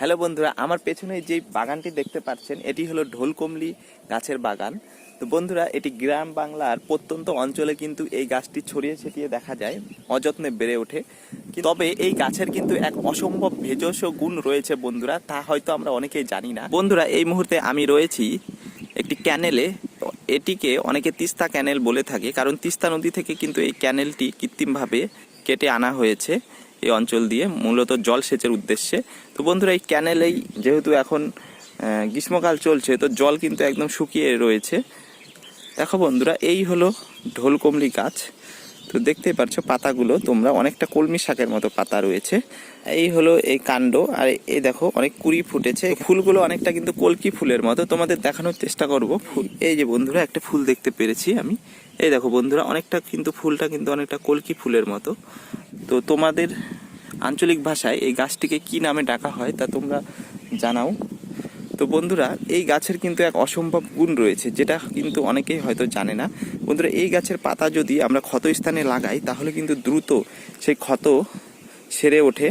Hello বন্ধুরা, আমার পেছনে যে বাগানটি দেখতে পাচ্ছেন, এটি হলো ঢোলকমলি গাছের বাগান। তো বন্ধুরা, এটি গ্রাম বাংলার প্রত্যন্ত অঞ্চলে কিন্তু এই গাছটি ছড়িয়ে ছিটিয়ে দেখা যায়, অযত্নে বেড়ে ওঠে। তবে এই গাছের কিন্তু এক অসম্ভব ভেষজ গুণ রয়েছে বন্ধুরা, তা হয়তো আমরা অনেকেই জানি না। বন্ধুরা, এই মুহূর্তে আমি রয়েছি একটি ক্যানেলে। এটিকে অনেকে তিস্তা ক্যানেল বলে থাকে, কারণ তিস্তা নদী থেকে কিন্তু এই ক্যানেলটি কৃত্রিমভাবে কেটে আনা হয়েছে। এই অঞ্চল দিয়ে, মূলত জল সেচের উদ্দেশ্যে। তো বন্ধুরা, এই ক্যানেলেই যেহেতু এখন গ্রীষ্মকাল চলছে, তো জল কিন্তু একদম শুকিয়ে রয়েছে। দেখো বন্ধুরা, এই হলো ঢোলকমলি গাছ। তো দেখতেই পাচ্ছ পাতাগুলো, তোমরা অনেকটা কলমি শাকের মতো পাতা রয়েছে। এই হলো এই কাণ্ড, আর এই দেখো অনেক কুড়ি ফুটেছে। ফুলগুলো অনেকটা কিন্তু কলকি ফুলের মতো। তোমাদের দেখানোর চেষ্টা করব ফুল। এই যে বন্ধুরা, একটা ফুল দেখতে পেরেছি আমি। এই দেখো বন্ধুরা, অনেকটা কিন্তু ফুলটা কিন্তু অনেকটা কলকি ফুলের মতো। তো তোমাদের আঞ্চলিক ভাষায় এই গাছটিকে কি নামে ডাকা হয় তা তোমরা জানাও। তো বন্ধুরা, এই গাছের কিন্তু এক অসম্ভব গুণ রয়েছে, যেটা কিন্তু অনেকেই হয়তো জানে না। বন্ধুরা, এই গাছের পাতা যদি আমরা ক্ষত স্থানে লাগাই, তাহলে কিন্তু দ্রুত সেই ক্ষত সেরে ওঠে।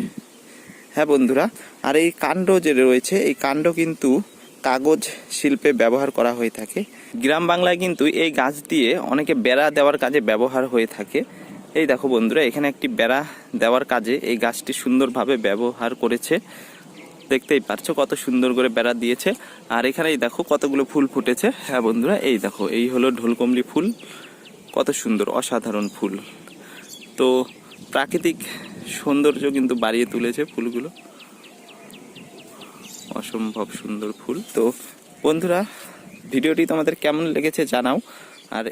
হ্যাঁ বন্ধুরা, আর এই কাণ্ড যে রয়েছে, এই কাণ্ড কিন্তু কাগজ শিল্পে ব্যবহার করা হয়ে থাকে। গ্রাম বাংলায় কিন্তু এই গাছ দিয়ে অনেকে বেড়া দেওয়ার কাজে ব্যবহার হয়ে থাকে। এই দেখো বন্ধুরা, এখানে একটি বেড়া দেওয়ার কাজে এই গাছটি সুন্দরভাবে ব্যবহার করেছে। দেখতেই পারছ কত সুন্দর করে বেড়া দিয়েছে। আর এখানেই দেখো কতগুলো ফুল ফুটেছে। হ্যাঁ বন্ধুরা, এই দেখো, এই হলো ঢোলকমলি ফুল। কত সুন্দর, অসাধারণ ফুল। তো প্রাকৃতিক সৌন্দর্য কিন্তু বাড়িয়ে তুলেছে ফুলগুলো। অসম্ভব সুন্দর ফুল। তো বন্ধুরা, ভিডিওটি তোমাদের কেমন লেগেছে জানাও। আর